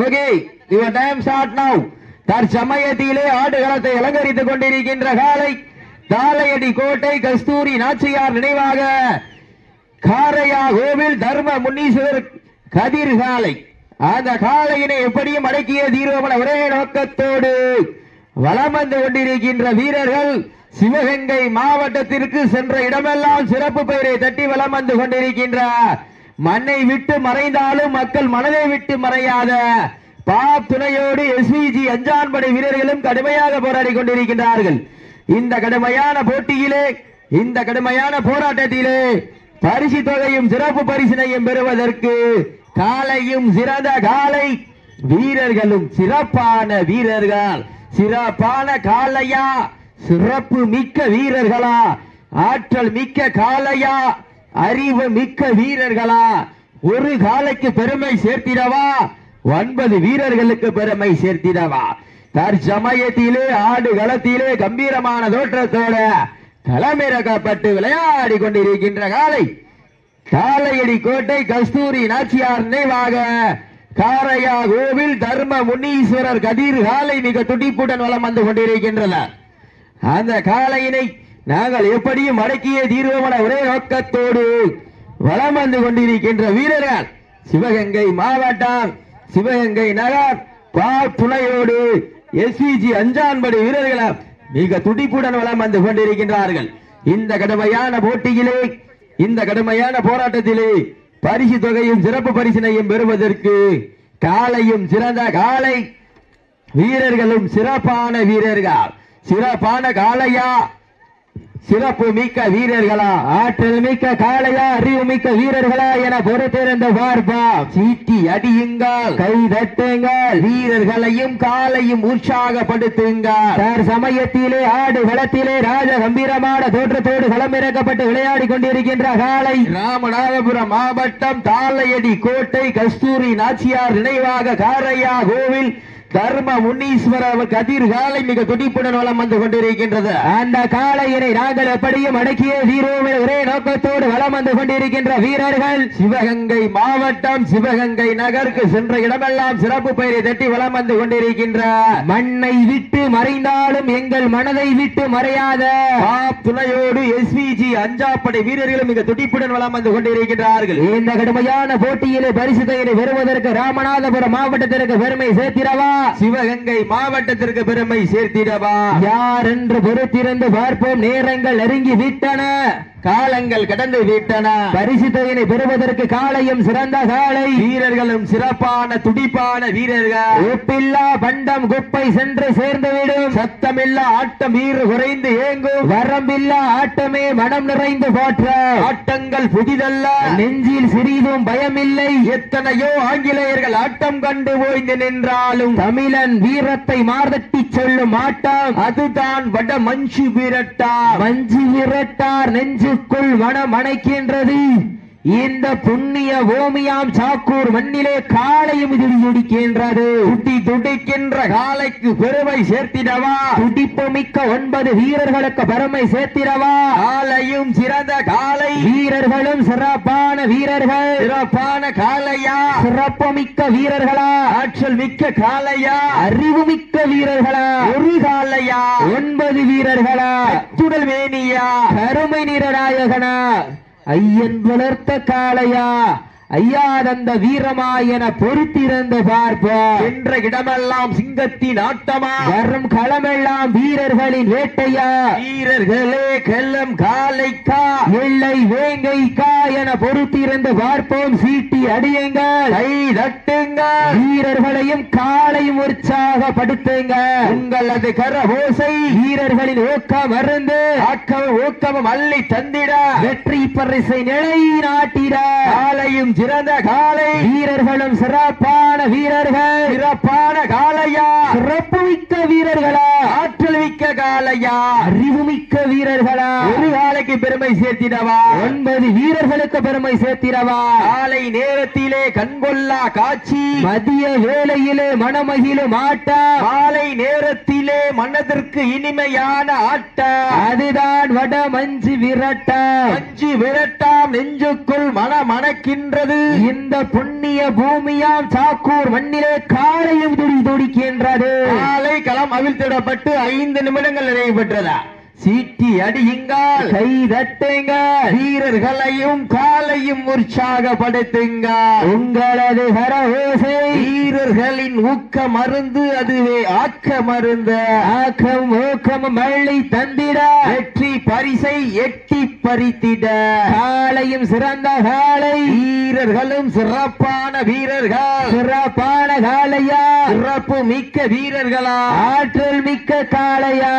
Okay your time start now தற்சமயத்திலே ஆடுகளத்தை அலங்கரித்துக் கொண்டிருக்கின்ற காலை தாலையடி கோட்டை கஸ்தூரி நாச்சியார் நினைவாக காரையா கோவில் தர்ம முன்னீஸ்வரர் கதிர் காலை. அந்த காலையினை எப்படியும் அடக்கிய தீர்வமன ஒரே நோக்கத்தோடு வளம் வந்து கொண்டிருக்கின்ற வீரர்கள் சிவகங்கை மாவட்டத்திற்கு சென்ற இடமெல்லாம் சிறப்பு பெயரை தட்டி வளம் வந்து கொண்டிருக்கின்ற மண்ணை விட்டு மறைந்தாலும் மக்கள் மனதை விட்டு மறையாத பாப் துணையோடு எஸ்விஜி அஞ்சான்படை வீரர்களும் கடுமையாக போராடி கொண்டிருக்கின்றார்கள். இந்த கடுமையான போட்டியிலே இந்த கடுமையான போராட்டத்திலே பரிசு தொகையும் சிறப்பு பரிசினையும் பெறுவதற்கு காலையும் சிறந்த காலை வீரர்களும் சிறப்பான வீரர்கள். சிறப்பான காலையா? சிறப்பு மிக்க வீரர்களா? ஆற்றல் மிக்க காலையா? அறிவு மிக்க வீரர்களா? ஒரு காலைக்கு பெருமை சேர்த்திடவா? ஒன்பது வீரர்களுக்கு பெருமை சேர்த்திடவா? தற்சமயத்திலே ஆடு களத்திலே கம்பீரமான தோற்றத்தோட களமிறக்கப்பட்டு விளையாடி கொண்டிருக்கின்ற காலை. காலையடி கோட்டை கஸ்தூரி நாச்சியார் நினைவாக காரையா கோவில் தர்ம முன்னீஸ்வரர் கதிர் காலை மிக துடிப்புடன் வளம் வந்து கொண்டிருக்கின்றனர் அந்த காளையினை நாங்கள் எப்படியும் அடக்கிய தீர்வமன ஒரே நோக்கத்தோடு வளம் வந்து கொண்டிருக்கின்ற வீரர்கள். சிவகங்கை மாவட்டம் சிவகங்கை நகர் பா துணையோடு எஸ்விஜி அஞ்சான்படி வீரர்கள் மிக துடிப்புடன் வளம் வந்து கொண்டிருக்கின்றார்கள். இந்த கடுமையான போட்டியிலே இந்த கடுமையான போராட்டத்திலே பரிசு தொகையும் சிறப்பு பரிசினையும் பெறுவதற்கு காலையும் சிறந்த காலை. வீரர்களும் சிறப்பான வீரர்கள். சிறப்பான காளையா? சிறப்பு மிக்க வீரர்களா ஆற்றல் மிக்க காளையா அறிவு மிக்க வீரர்களா என பொறுத்திருந்த பார்ப்பா. சீட்டி அடியுங்கள். கை தட்டுங்கள். வீரர்களையும் காலையும் உற்சாகப்படுத்துங்கள். தர் சமயத்திலே ஆடு களத்திலே ராஜ கம்பீரமான தோற்றத்தோடு களமிறக்கப்பட்டு விளையாடி கொண்டிருக்கின்ற காலை ராமநாதபுரம் மாவட்டம் தாளையடி கோட்டை கஸ்தூரி நாச்சியார் நினைவாக காரையா கோவில் தர்ம முன்னீஸ்வரர் கதிர் காலை மிக துடிப்புடன் வலம் வந்து கொண்டிருக்கின்றது. அந்த காளையினை நாங்கள் எப்படியும் அடக்கிய வீரோவில் ஒரே நோக்கத்தோடு வலம் வந்து கொண்டிருக்கின்ற வீரர்கள். சிவகங்கை மாவட்டம் சிவகங்கை நகருக்கு சென்ற இடமெல்லாம் சிறப்பு பெயரை தட்டி வலம் வந்து கொண்டிருக்கின்ற. மண்ணை விட்டு மறைந்தாலும் எங்கள் மனதை விட்டு மறையாத. துணையோடு எஸ்விஜி அஞ்சாப்படை வீரர்களும் மிக துடிப்புடன் வலம் வந்து கொண்டிருக்கின்றார்கள். இந்த கடுமையான போட்டியிலே பரிசு தொகையை பெறுவதற்கு ராமநாதபுரம் மாவட்டத்திற்கு பெருமை சேர்த்திடவா? சிவகங்கை மாவட்டத்திற்கு பெருமை சேர்த்திடவா? யார் என்று பொறுத்திருந்து பார்ப்போம் நேரங்கள் நெருங்கி விட்டன. காலங்கள் கடந்து விட்டன. பரிசு தொகையினை பெறுவதற்கு காலையும் சிறந்த காலை வீரர்களும் சிறப்பான துடிப்பான வீரர்கள். உப்பில்லா பண்டம் குப்பை சென்று சேர்ந்துவிடும். சத்தமில்லா ஆட்டம் வீறு குறைந்து ஏங்கும். வரம்பில்லா ஆட்டமே மனம் நிறைந்து போற்ற. ஆட்டங்கள் புதிதல்ல. நெஞ்சில் சிறிதும் பயமில்லை. எத்தனையோ ஆங்கிலேயர்கள் ஆட்டம் கண்டு ஓய்ந்து நின்றாலும். தமிழன் வீரத்தை மார்தட்டி சொல்லும் ஆட்டம். அதுதான் வட மஞ்சு விரட்டா மஞ்சு விரட்டார் நெஞ்சுக்குள் மனம் அணைக்கின்றது இந்த புண்ணிய ஓமியாம் சாக்கூர் மண்ணிலே காளையும் இதில் துடிக்கின்றது துடி துடிக்கின்ற காளைக்கு பெருமை சேர்த்திடவா? துடிப்பு மிக்க ஒன்பது வீரர்களுக்கு பெருமை சேர்த்திடவா? காளையும் சிறந்த காளை. வீரர்களும் சிறப்பான வீரர்கள். சிறப்பான காளையா? சிறப்பு மிக்க வீரர்களா? ஆற்றல் மிக்க காளையா? அறிவு மிக்க வீரர்களா? ஒரு காளையா? ஒன்பது வீரர்களா? சுடல் வேணியா கருமை நிறநாயகனா? ஐயன் வளர்த்த காளையா? ஐயா தந்த வீரமா என பொறுத்திருந்து பார்ப்போம். என்ற இடமெல்லாம் சிங்கத்தின் ஆட்டமா? வரும் களமெல்லாம் வீரர்களின் வேட்டையா? வீரர்களே கெல்லம் காலைக்கா? எல்லை வேங்கைக்கா என பொறுத்திருந்து பார்ப்போம். சீட்டி அடியுங்கள். கை தட்டுங்கள். வீரர்களையும் காலையும் உற்சாகப்படுத்துங்க உங்களது கரஹோசை வீரர்களின் ஊக்கம் அருந்து. ஆக்கமும் ஊக்கமும் அள்ளி தந்திட. வெற்றி பரிசை நிலை நாட்டிட. காலையும் சிறந்த காலை. வீரர்களும் சிறப்பான வீரர்கள். சிறப்பான காலையா. சிறப்பு மிக்க வீரர்களா. ஆற்றல் மிக்க காலையா. அறிவுமிக்க வீரர்களா. ஒரு காலைக்கு பெருமை சேர்த்திடவா. ஒன்பது வீரர்களுக்கு பெருமை சேர்த்திடவா. காலை நேரத்திலே கண்கொள்ளா காட்சி. மதிய வேளையிலே மனமகிழும் ஆட்டம் மாலை நேரத்திலே மனதிற்கு இனிமையான ஆட்டம் அதுதான் வட மஞ்சு விரட்டம் அஞ்சு விரட்டாம் நெஞ்சுக்குள் மன மணக்கின்றது இந்த புண்ணிய பூமியாம் சாக்கூர் மண்ணிலே காலையும் துடி துடிக்கின்றது. காலை களம் அவிழ்த்திடப்பட்டு ஐந்து நிமிடங்கள் நிறைவு பெற்றதா? சீட்டி அடியுங்கள். கை தட்டுங்க வீரர்களையும் காலையும் உற்சாகப்படுத்துங்க உங்களது கரவோசை வீரர்களின் ஊக்க மருந்து அதுவே ஆக்க மருந்து. ஆக்கம் ஊக்கம் மள்ளி தந்திட. வெற்றி பரிசை எட்டி பறித்திட. காலையும் சிறந்த காலை. வீரர்களும் சிறப்பான வீரர்கள். சிறப்பான காலையா. சிறப்பு மிக்க வீரர்களா. ஆற்றல் மிக்க காளையா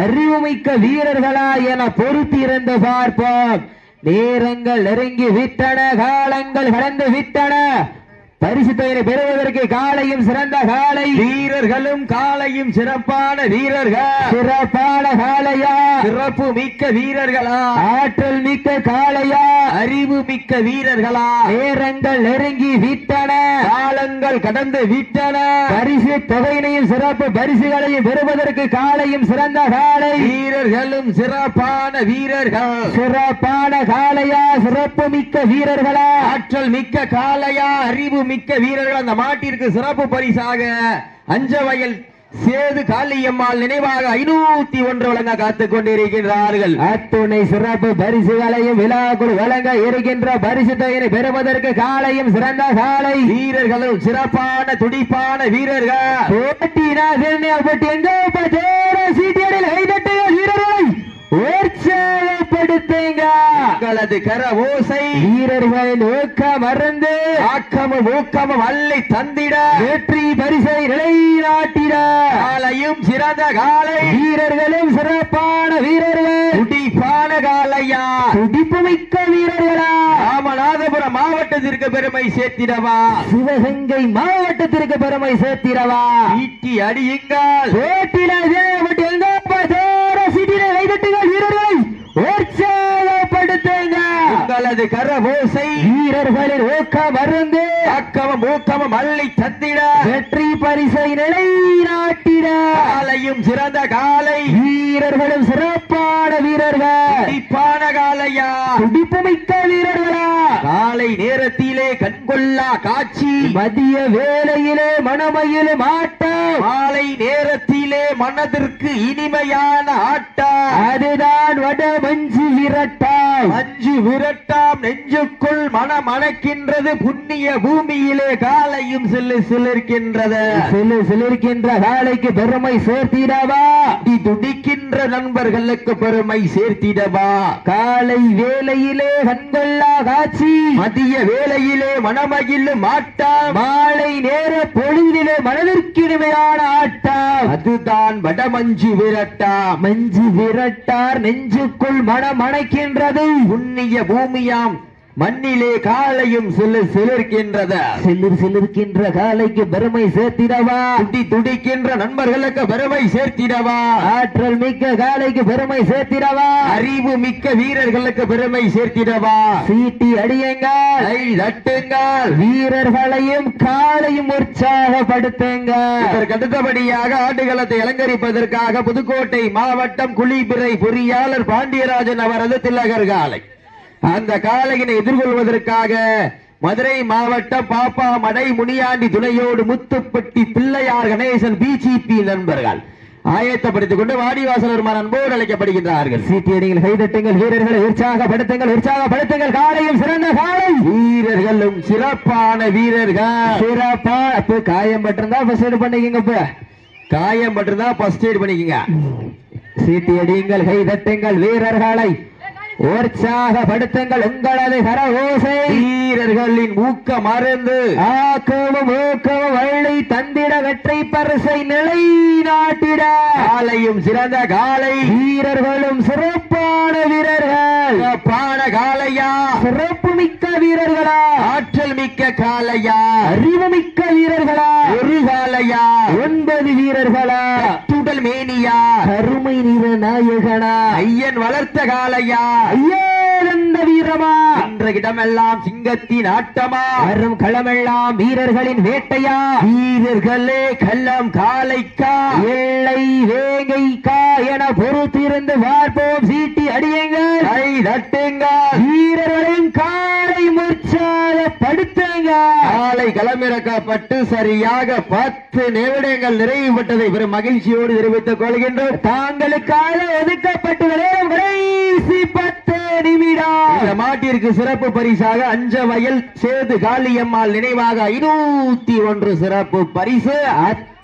அறிவுமிக்க வீரர்களா என பொறுத்திருந்து பார்ப்போம் நேரங்கள் நெருங்கி விட்டன காலங்கள் கடந்து விட்டன. பரிசு தொகையை பெறுவதற்கு காலையும் சிறந்த காலை. வீரர்களும் காலையும் சிறப்பான வீரர்கள். சிறப்பான காளையா சிறப்பு மிக்க வீரர்களா? ஆற்றல் மிக்க காளையா அறிவு மிக்க வீரர்களா? நேரங்கள் நெருங்கி விட்டன. காலங்கள் கடந்து விட்டன. பரிசு தொகையினையும் சிறப்பு பரிசுகளையும் பெறுவதற்கு காலையும் சிறந்த காலை. வீரர்களும் சிறப்பான வீரர்கள். சிறப்பான காளையா சிறப்பு மிக்க வீரர்களா? ஆற்றல் மிக்க காளையா அறிவு மிக்க வீரர்கள் அந்த மாட்டிற்கு சிறப்பு பரிசாக அஞ்சவயல் சேது காளியம்மாள் நினைவாக ஐநூத்தி ஒன்று வழங்க காத்துக் கொண்டிருக்கின்றார்கள். அத்துணை சிறப்பு பரிசுகளையும் விழாக்குள் வழங்க இருக்கின்ற பரிசு தொகையினை பெறுவதற்கு காலையும் சிறந்த காலை. வீரர்களும் சிறப்பான துடிப்பான வீரர்கள். போட்டினா போட்டி எங்க சீட்டியடில் கைதட்டுங்க வீரர்களை உற்சாகப்படுத்துங்க. உங்களது கர ஓசை. வீரர்களின் ஊக்கம் மறந்து ஆக்கமும் ஊக்கமும் அள்ளி தந்திட. வெற்றி பரிசை நிலைநாட்டிட. காலையும் சிறந்த காலை. வீரர்களும் சிறப்பான வீரர்கள். துடிப்பான காலையா. துடிப்பு மிக்க வீரர்களா. ராமநாதபுரம் மாவட்டத்திற்கு பெருமை சேர்த்திடவா. சிவகங்கை மாவட்டத்திற்கு பெருமை சேர்த்திடவா. ஈட்டி அடியுங்கள். போட்டியில தேவப்பட்டு எங்க பஜோர சீட்டினை கைதட்டுங்கள் வீரர்களை உற்சாகப்படுத்துங்க உங்களது கர ஓசை வீரர்களின் ஊக்கம் மருந்து ஆக்கமும் ஊக்கமும் அள்ளி தந்திட வெற்றி பரிசை நிலைநாட்டிட காலையும் சிறந்த காலை வீரர்களும் சிறப்பான வீரர்கள். துடிப்பான காலையா? துடிப்பு மிக்க வீரர்களா? காலை நேரத்திலே கண்கொள்ளா காட்சி. மதிய வேளையிலே மனமயிலும் ஆட்டம். மாலை நேரத்திலே மனதிற்கு இனிமையான ஆட்டம் அதுதான் வட மஞ்சு விரட்டம். அஞ்சு விரட்டாம் நெஞ்சுக்குள் மனம் அணைக்கின்றது புண்ணிய பூமியிலே காலையும் சில்லு சிலிர்க்கின்றது. சிலு சிலிர்க்கின்ற காலைக்கு பெருமை சேர்த்திடவா? துடி துடிக்கின்ற நண்பர்களுக்கு பெருமை சேர்த்திடவா? காலை வேளையிலே கண்கொள்ளா காட்சி. மதிய வேளையிலே மனமகிழும் ஆட்டம். மாலை நேர பொழுதிலே மனதிற்கு இனிமையான ஆட்டம் அதுதான் வடமஞ்சு விரட்டாம் மஞ்சு விரட்டார் நெஞ்சுக்குள் மனம் அணைக்கின்றது புண்ணிய பூமியாம் மண்ணிலே காலையும் சிலு சிலிர்க்கின்றது. சிலிர் சிலிர்க்கின்ற காலைக்கு பெருமை சேர்த்திடவா? துடி துடிக்கின்ற நண்பர்களுக்கு பெருமை சேர்த்திடவா? ஆற்றல் மிக்க காலைக்கு பெருமை சேர்த்திடவா? அறிவு மிக்க வீரர்களுக்கு பெருமை சேர்த்திடவா? சீட்டி அடியுங்கள். தட்டுங்கள். வீரர்களையும் காலையும் உற்சாகப்படுத்துங்க. இதற்கு அடுத்தபடியாக ஆடுகளத்தை அலங்கரிப்பதற்காக புதுக்கோட்டை மாவட்டம் குளிபிறை பொறியாளர் பாண்டியராஜன் அவரது திலகர் காலை அந்த காலையினை எதிர்கொள்வதற்காக மதுரை மாவட்டம் பாப்பா மடை முனியாண்டி துணையோடு முத்துப்பட்டி பிள்ளையார் கணேசன் பிஜிபி நண்பர்கள். ஆயத்தப்படுத்திக் கொண்டு வாடிவாசல் வருமான் அன்போடு அழைக்கப்படுகின்றார்கள். சீட்டி அடிங்கள் கைதட்டுங்கள் வீரர்களை உற்சாகப்படுத்துங்கள் உற்சாகப்படுத்துங்கள். காலையும் சிறந்த காலை வீரர்களும் சிறப்பான வீரர்கள். சிறப்பா அப்ப காயம் பட்டிருந்தா ஃபர்ஸ்ட் எய்ட் பண்ணிக்கங்க இப்ப. காயம் மட்டும்தான் ஃபர்ஸ்ட் எய்ட் பண்ணிக்கங்க. சீட்டி அடியுங்கள் கைதட்டுங்கள் வீரர்களை. உற்சாகப்படுத்துங்கள் உங்களது கர ஓசை வீரர்களின் ஊக்க மருந்து. ஆக்கமும் ஊக்கமும் வள்ளி தந்திட வெற்றி பரிசை நிலைநாட்டிட காலையும் சிறந்த காலை. வீரர்களும் சிறப்பான வீரர்கள். சிறப்பான காலையா? சிறப்பு மிக்க வீரர்களா? ஆற்றல் மிக்க காலையா அறிவு மிக்க வீரர்களா? ஒரு காலையா ஒன்பது வீரர்களா? துடல் மேனியா? கருமை நிற நாயகனா? ஐயன் வளர்த்த காலையா ஐயானந்த வீரமா? என்ற இடமெல்லாம் சிங்கத்தின் ஆட்டமா? வரும் களமெல்லாம் வீரர்களின் வேட்டையா? வீரர்களே கள்ளம் காலைக்கா எல்லை வேங்கை கா என பொறுத்திருந்து பார்ப்போம் சீட்டி அடியுங்கள். கை தட்டுங்க வீரர்களின் முற்சாகப்படுத்துங்க காலை களமிறக்கப்பட்டு சரியாக பத்து நிமிடங்கள் நிறைவு பெற்றதை பெரும் மகிழ்ச்சியோடு தெரிவித்துக் கொள்கின்றோம். தாங்களுக்காக ஒதுக்கப்பட்டு விளையாடும் கடைசி பத்து நிமிடம். மாட்டிற்கு சிறப்பு பரிசாக அஞ்ச வயல் சேது காளியம்மாள் நினைவாக ஐநூத்தி ஒன்று சிறப்பு பரிசு.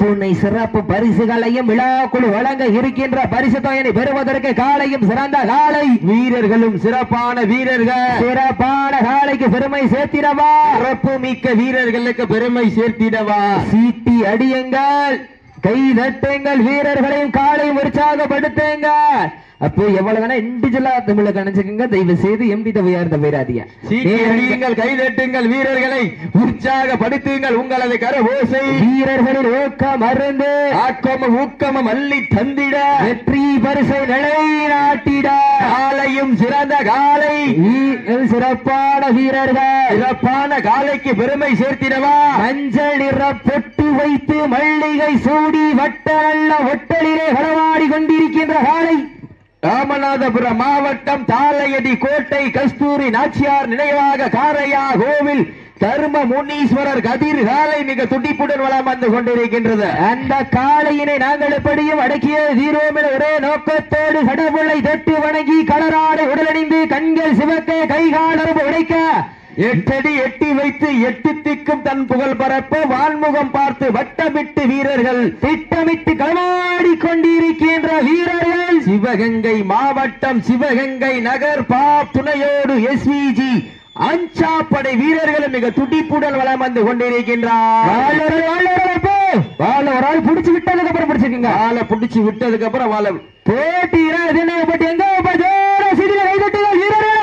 அத்துணை சிறப்பு பரிசுகளையும் விழாக்குழு வழங்க இருக்கின்ற பரிசு தொகையை பெறுவதற்கு காலையும் சிறந்த காலை. வீரர்களும் சிறப்பான வீரர்கள். சிறப்பான காலைக்கு பெருமை சேர்த்திடவா? சிறப்பு மிக்க வீரர்களுக்கு பெருமை சேர்த்திடவா? சீட்டி அடியுங்கள். கை தட்டுங்கள். வீரர்களையும் காலை உற்சாகப்படுத்துங்கள். அப்போ எவ்வளவு வேணா இண்டிவிஜுவலா தமிழ கணிச்சுக்கங்க. தயவு செய்து எம்பி தவையார் தவிராதியா சீட்டி அடியுங்கள் கைதட்டுங்கள் வீரர்களை. உற்சாகப்படுத்துங்கள் உங்களது கரவோசை வீரர்களின் ஊக்கம் மருந்து. ஆக்கமும் ஊக்கமும் அள்ளி தந்திட. வெற்றி பரிசை நிலைநாட்டிட காலையும் சிறந்த காலை. சிறப்பான வீரர்கள். சிறப்பான காலைக்கு பெருமை சேர்த்திடவா. மஞ்சள் நிற பொட்டு வைத்து மல்லிகை சூடி வட்ட நல்ல ஒட்டலிலே களவாடி கொண்டிருக்கின்ற காலை. ராமநாதபுரம் மாவட்டம் தாளையடி கோட்டை கஸ்தூரி நாச்சியார் நினைவாக காரையா கோவில் தர்ம முனீஸ்வரர் கதிர் காலை மிக துடிப்புடன் வளம் வந்து கொண்டிருக்கின்றது. அந்த காளையினை நாங்கள் எப்படியும் அடக்கிய தீரோம் என ஒரே நோக்கத்தோடு கடவுளை தொட்டு வணங்கி கலராடு உடலணிந்து கண்கள் சிவக்க கைகாலரும் உடைக்க எட்டடி எட்டி வைத்து எட்டு திக்கும் தன் புகழ் பரப்ப வான்முகம் பார்த்து வட்டமிட்டு வீரர்கள் திட்டமிட்டு களமாடி கொண்டிருக்கின்ற வீரர்கள். சிவகங்கை மாவட்டம் சிவகங்கை நகர் பா துணையோடு எஸ்விஜி அஞ்சாப்படை வீரர்களும் மிக துடிப்புடன் வளம் வந்து கொண்டிருக்கின்றார். வாழ ஒரு ஆள் பிடிச்சு விட்டதுக்கு அப்புறம் பிடிச்சிருக்கீங்க. வாழை பிடிச்சு விட்டதுக்கு அப்புறம் வாழை போட்டி தின போட்டி எங்க சிறிய கைதட்டுங்கள் வீரர்களை.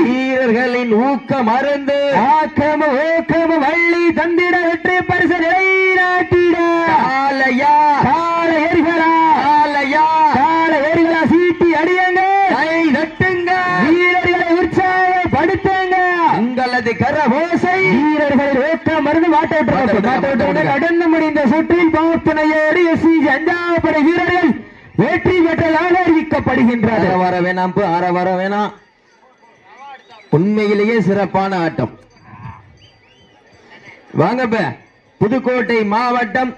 வீரர்களின் ஊக்கம் மருந்து ஆக்கம ஊக்கம வள்ளி தந்திட வெற்றி பரிசு நிலைநாட்டிட காலையா கால ஏறிகளா காலையா கால ஏறிகளா சீட்டி அடியுங்க. கை தட்டுங்க. வீரர்களை உற்சாகப்படுத்துங்க. உங்களது கரவோசை வீரர்களின் ஊக்கம் மருந்து மாட்ட விட்டு மாட்ட விட்டு கடந்து முடிந்த சுற்றில் பாவத்துணையோடு எஸ் அஞ்சாவது வீரர்கள் வெற்றி பெற்றதாக அறிவிக்கப்படுகின்றது. ஆற வர வேணாம் ஆற வர வேணாம் உண்மையிலேயே சிறப்பான ஆட்டம். வாங்கப்ப புதுக்கோட்டை மாவட்டம்